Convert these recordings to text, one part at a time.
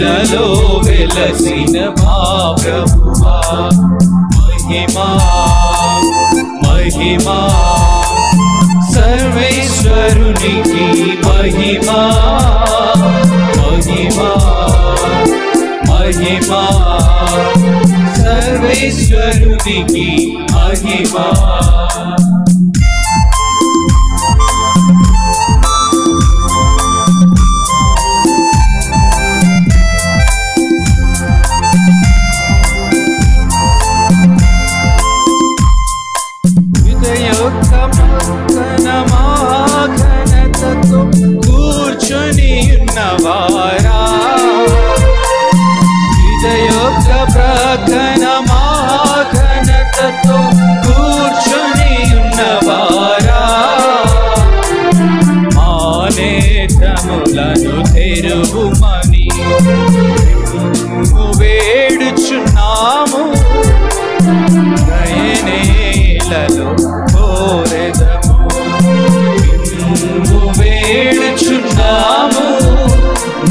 నీలలో వెలసిన మా ప్రభువా మహిమా మహిమా. సర్వేశ్వరునికి మహిమా మహిమా మహిమా. సర్వేశ్వరునికి మహిమా. ఉన్నవారా? ఇదయొక్క ప్రార్థన మహాఘనతతో కూర్చొని ఉన్నవారా? మా తెరువుమని వేడుచున్నాము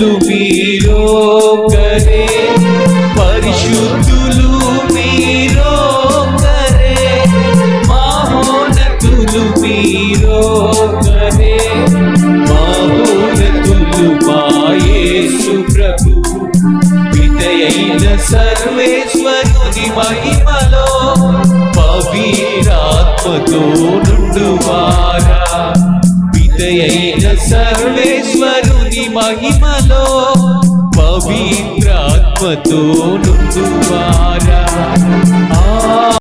పరిశుద్ధులు మీరో కరే పరిశుద్ధులు మీరో కరే మహోన్నతులు మీరో కరే మహోన్నతులు మా యేసు ప్రభు. విదయైన సర్వేశ్వరుని మహిమలో పవిరాత్మతో నుండువారా. విదయైన సర్వేశ్వరుని మహిమలో పవిత్రాత్మతో నుండువారా.